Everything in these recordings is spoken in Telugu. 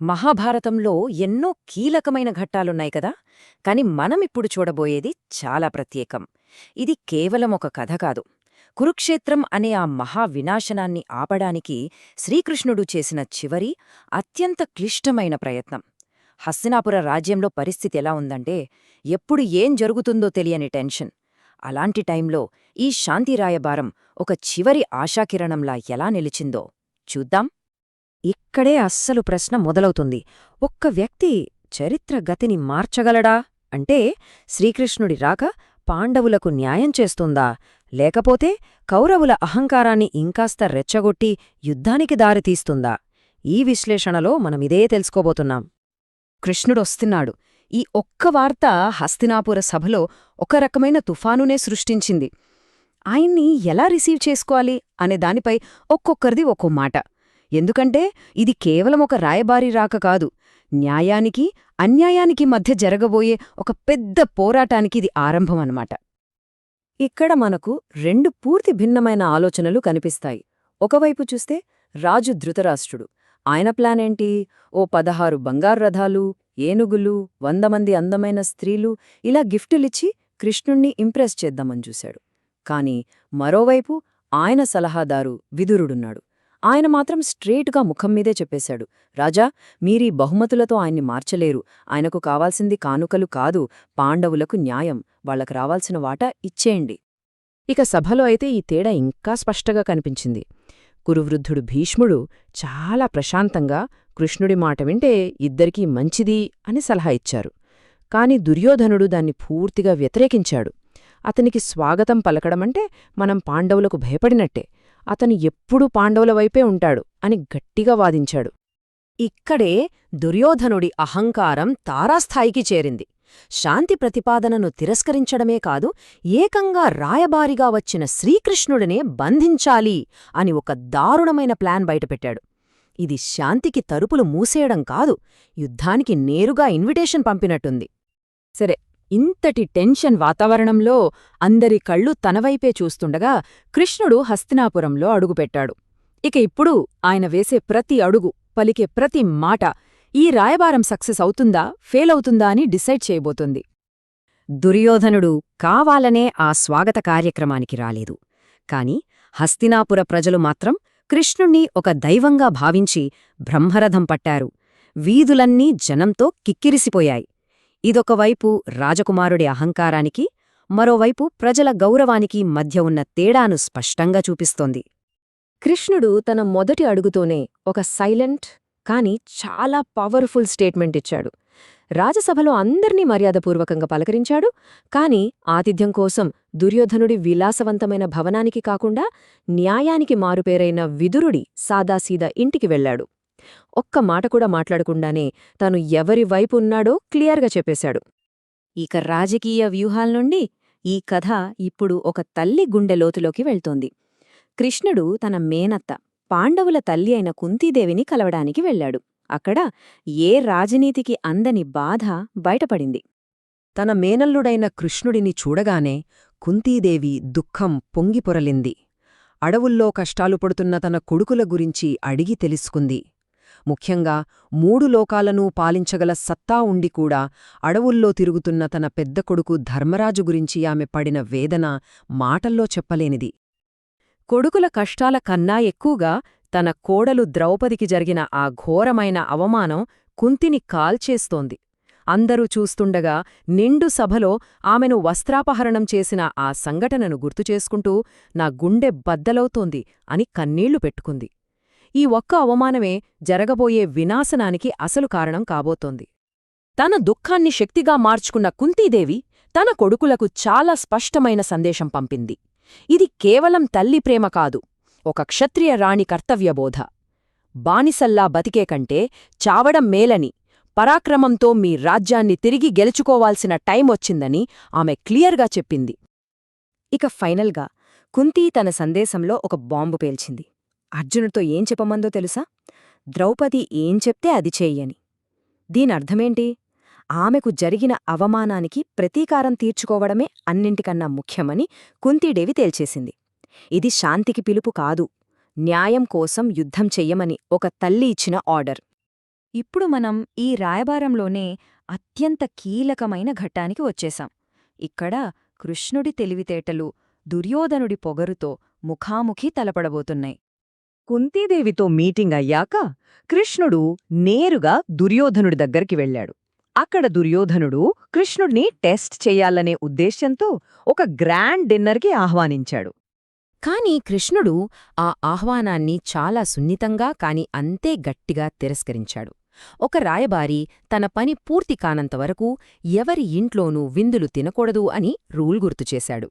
మహాభారతంలో ఎన్నో కీలకమైన ఘట్టాలున్నాయి కదా. కాని మనమిప్పుడు చూడబోయేది చాలా ప్రత్యేకం. ఇది కేవలం ఒక కథ కాదు. కురుక్షేత్రం అనే ఆ మహా వినాశనాన్ని ఆపడానికి శ్రీకృష్ణుడు చేసిన చివరి అత్యంత క్లిష్టమైన ప్రయత్నం. హస్తినాపుర రాజ్యంలో పరిస్థితి ఎలా ఉందంటే ఎప్పుడు ఏం జరుగుతుందో తెలియని టెన్షన్. అలాంటి టైంలో ఈ శాంతిరాయబారం ఒక చివరి ఆశాకిరణంలా ఎలా నిలిచిందో చూద్దాం. ఇక్కడే అస్సలు ప్రశ్న మొదలవుతుంది. ఒక్క వ్యక్తి చరిత్ర గతిని మార్చగలడా? అంటే శ్రీకృష్ణుడి రాక పాండవులకు న్యాయం చేస్తుందా? లేకపోతే కౌరవుల అహంకారాన్ని ఇంకాస్త రెచ్చగొట్టి యుద్ధానికి దారితీస్తుందా ఈ విశ్లేషణలో మనమిదే తెలుసుకోబోతున్నాం. కృష్ణుడొస్తున్నాడు ఈ ఒక్క వార్త హస్తినాపుర సభలో ఒక రకమైన తుఫానునే సృష్టించింది. ఆయన్ని ఎలా రిసీవ్ చేసుకోవాలి? అనే దానిపై ఒక్కొక్కరిది ఒక్కో మాట. ఎందుకంటే ఇది కేవలం ఒక రాయబారి రాక కాదు. న్యాయానికి అన్యాయానికి మధ్య జరగబోయే ఒక పెద్ద పోరాటానికి ఇది ఆరంభం అన్నమాట. ఇక్కడ మనకు రెండు పూర్తి భిన్నమైన ఆలోచనలు కనిపిస్తాయి. ఒకవైపు చూస్తే రాజు ధృతరాష్ట్రుడు. ఆయన ప్లానేంటి ఓ పదహారు బంగారు రథాలు ఏనుగులు వంద మంది అందమైన స్త్రీలు ఇలా గిఫ్టులిచ్చి కృష్ణుణ్ణి ఇంప్రెస్ చేద్దామని చూశాడు. కాని మరోవైపు ఆయన సలహాదారు విదురుడున్నాడు. ఆయన మాత్రం స్ట్రేట్గా ముఖం మీదే చెప్పేశాడు. రాజా మీరీ బహుమతులతో ఆయన్ని మార్చలేరు. ఆయనకు కావాల్సింది కానుకలు కాదు పాండవులకు న్యాయం. వాళ్ళకు రావాల్సిన వాటా ఇచ్చేయండి. ఇక సభలో అయితే ఈ తేడా ఇంకా స్పష్టంగా కనిపించింది. కురువృద్ధుడు భీష్ముడు చాలా ప్రశాంతంగా కృష్ణుడి మాట వింటే ఇద్దరికీ మంచిది అని సలహా ఇచ్చారు. కాని దుర్యోధనుడు దాన్ని పూర్తిగా వ్యతిరేకించాడు. అతనికి స్వాగతం పలకడమంటే మనం పాండవులకు భయపడినట్టే. అతను ఎప్పుడూ పాండవుల వైపే ఉంటాడు అని గట్టిగా వాదించాడు. ఇక్కడే దుర్యోధనుడి అహంకారం తారాస్థాయికి చేరింది. శాంతి ప్రతిపాదనను తిరస్కరించడమే కాదు ఏకంగా రాయబారిగా వచ్చిన శ్రీకృష్ణుడినే బంధించాలి అని ఒక దారుణమైన ప్లాన్ బయటపెట్టాడు. ఇది శాంతికి తరుపులు మూసేయడం కాదు యుద్ధానికి నేరుగా ఇన్విటేషన్ పంపినట్టుంది. సరే ఇంతటి టెన్షన్ వాతావరణంలో అందరి కళ్ళు తనవైపే చూస్తుండగా కృష్ణుడు హస్తినాపురంలో అడుగుపెట్టాడు. ఇక ఇప్పుడు ఆయన వేసే ప్రతి అడుగు పలికే ప్రతి మాట ఈ రాయబారం సక్సెస్ అవుతుందా ఫెయిల్ అవుతుందా అని డిసైడ్ చేయబోతుంది. దుర్యోధనుడు కావాలనే ఆ స్వాగత కార్యక్రమానికి రాలేదు. కాని హస్తినాపుర ప్రజలు మాత్రం కృష్ణుణ్ణి ఒక దైవంగా భావించి బ్రహ్మరథం పట్టారు. వీధులన్నీ జనంతో కిక్కిరిసిపోయాయి. ఇదొకవైపు రాజకుమారుడి అహంకారానికి మరోవైపు ప్రజల గౌరవానికి మధ్య ఉన్న తేడాను స్పష్టంగా చూపిస్తోంది. కృష్ణుడు తన మొదటి అడుగుతోనే ఒక సైలెంట్ కాని చాలా పవర్ఫుల్ స్టేట్మెంట్ ఇచ్చాడు. రాజసభలో అందర్నీ మర్యాదపూర్వకంగా పలకరించాడు కాని ఆతిథ్యం కోసం దుర్యోధనుడి విలాసవంతమైన భవనానికి కాకుండా న్యాయానికి మారుపేరైన విదురుడి సాదాసీదా ఇంటికి వెళ్ళాడు ఒక్క మాట కూడా మాట్లాడకుండానే తాను ఎవరి వైపు ఉన్నాడో క్లియర్గా చెప్పేశాడు. ఇక రాజకీయ వ్యూహాల నుండి ఈ కథ ఇప్పుడు ఒక తల్లి గుండె లోతులోకి వెళ్తోంది. కృష్ణుడు తన మేనత్త పాండవుల తల్లి అయిన కుంతీదేవిని కలవడానికి వెళ్ళాడు అక్కడ ఏ రాజనీతికి అందని బాధ బయటపడింది. తన మేనల్లుడైన కృష్ణుడిని చూడగానే కుంతీదేవి దుఃఖం పొంగిపొరలింది. అడవుల్లో కష్టాలు పడుతున్న తన కొడుకుల గురించి అడిగి తెలుసుకుంది. ముఖ్యంగా మూడు లోకాలనూ పాలించగల సత్తా ఉండి కూడా అడవుల్లో తిరుగుతున్న తన పెద్ద కొడుకు ధర్మరాజు గురించి ఆమె పడిన వేదన మాటల్లో చెప్పలేనిది. కొడుకుల కష్టాల కన్నా ఎక్కువగా తన కోడలు ద్రౌపదికి జరిగిన ఆ ఘోరమైన అవమానం కుంతిని కాల్చేస్తోంది. అందరూ చూస్తుండగా నిండు సభలో ఆమెను వస్త్రాపహరణం చేసిన ఆ సంఘటనను గుర్తుచేసుకుంటూ నా గుండె బద్దలవుతోంది అని కన్నీళ్ళు పెట్టుకుంది. ఈ ఒక్క అవమానమే జరగబోయే వినాశనానికి అసలు కారణం కాబోతోంది. తన దుఃఖాన్ని శక్తిగా మార్చుకున్న కుంతీదేవి తన కొడుకులకు చాలా స్పష్టమైన సందేశం పంపింది. ఇది కేవలం తల్లి ప్రేమ కాదు ఒక క్షత్రియ రాణి కర్తవ్యబోధ బానిసల్లా బతికే కంటే చావడం మేలని పరాక్రమంతో మీ రాజ్యాన్ని తిరిగి గెలుచుకోవాల్సిన టైం వచ్చిందని ఆమె క్లియర్గా చెప్పింది. ఇక ఫైనల్గా కుంతీ తన సందేశంలో ఒక బాంబు పేల్చింది. అర్జునుడితో ఏం చెప్పమందో తెలుసా? ద్రౌపది ఏం చెప్తే అది చెయ్యని. దీనర్థమేంటి? ఆమెకు జరిగిన అవమానానికి ప్రతీకారం తీర్చుకోవడమే అన్నింటికన్నా ముఖ్యమని కుంతీదేవి తేల్చేసింది. ఇది శాంతికి పిలుపు కాదు. న్యాయం కోసం యుద్ధం చెయ్యమని ఒక తల్లి ఇచ్చిన ఆర్డర్. ఇప్పుడు మనం ఈ రాయబారంలోనే అత్యంత కీలకమైన ఘట్టానికి వచ్చేశాం. ఇక్కడ కృష్ణుడి తెలివితేటలు దుర్యోధనుడి పొగరుతో ముఖాముఖి తలపడబోతున్నాయి. కుంతీదేవితో మీటింగ్ అయ్యాక కృష్ణుడు నేరుగా దుర్యోధనుడి దగ్గరికి వెళ్ళాడు. అక్కడ దుర్యోధనుడు కృష్ణుడిని టెస్ట్ చెయ్యాలనే ఉద్దేశ్యంతో ఒక గ్రాండ్ డిన్నర్కి ఆహ్వానించాడు. కాని కృష్ణుడు ఆ ఆహ్వానాన్ని చాలా సున్నితంగా కాని అంతే గట్టిగా తిరస్కరించాడు. ఒక రాయబారి తన పని పూర్తి కానంతవరకు ఎవరి ఇంట్లోనూ విందులు తినకూడదు అని రూల్ గుర్తుచేశాడు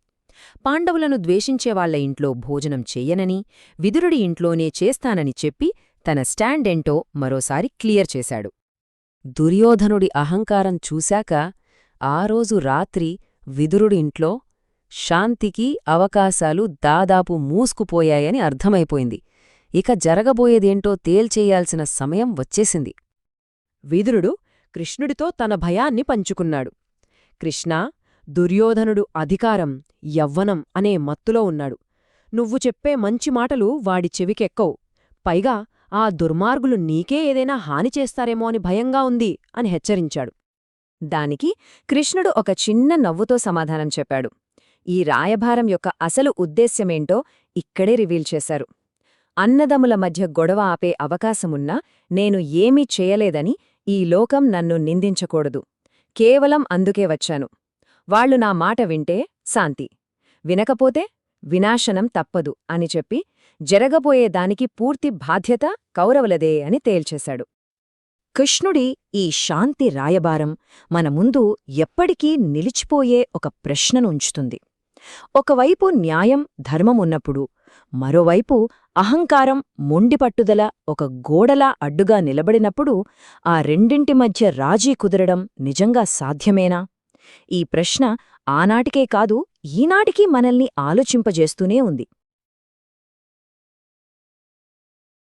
పాండవులను ద్వేషించేవాళ్ళ ఇంట్లో భోజనం చెయ్యనని విదురుడి ఇంట్లోనే చేస్తానని చెప్పి తన స్టాండెంటో మరోసారి క్లియర్ చేశాడు. దుర్యోధనుడి అహంకారం చూశాక ఆ రోజు రాత్రి విదురుడి ఇంట్లో శాంతికి అవకాశాలు దాదాపు మూసుకుపోయాయని అర్థమైపోయింది. ఇక జరగబోయేదేంటో తేల్చేయాల్సిన సమయం వచ్చేసింది. విదురుడు కృష్ణుడితో తన భయాన్ని పంచుకున్నాడు. కృష్ణా దుర్యోధనుడు అధికారం యవ్వనం అనే మత్తులో ఉన్నాడు. నువ్వు చెప్పే మంచి మాటలు వాడి చెవికెక్కవు. పైగా ఆ దుర్మార్గులు నీకే ఏదైనా హాని చేస్తారేమో అని భయంగా ఉంది అని హెచ్చరించాడు. దానికి కృష్ణుడు ఒక చిన్న నవ్వుతో సమాధానం చెప్పాడు. ఈ రాయభారం యొక్క అసలు ఉద్దేశ్యమేంటో ఇక్కడే రివీల్ చేశారు. అన్నదముల మధ్య గొడవ ఆపే అవకాశమున్నా నేను ఏమీ చేయలేదని ఈ లోకం నన్ను నిందించకూడదు. కేవలం అందుకే వచ్చాను. వాళ్ళు నా మాట వింటే శాంతి. వినకపోతే వినాశనం తప్పదు అని చెప్పి జరగబోయేదానికి పూర్తి బాధ్యత కౌరవులదే అని తేల్చేశాడు. కృష్ణుడి ఈ శాంతి రాయబారం మన ముందు ఎప్పటికీ నిలిచిపోయే ఒక ప్రశ్ననుంచుతుంది. ఒకవైపు న్యాయం ధర్మమున్నప్పుడు మరోవైపు అహంకారం మొండిపట్టుదల ఒక గోడలా అడ్డుగా నిలబడినప్పుడు ఆ రెండింటి మధ్య రాజీ కుదరడం నిజంగా సాధ్యమేనా? ఈ ప్రశ్న ఆనాటికే కాదు ఈనాటికీ మనల్ని ఆలోచింపజేస్తూనే ఉంది.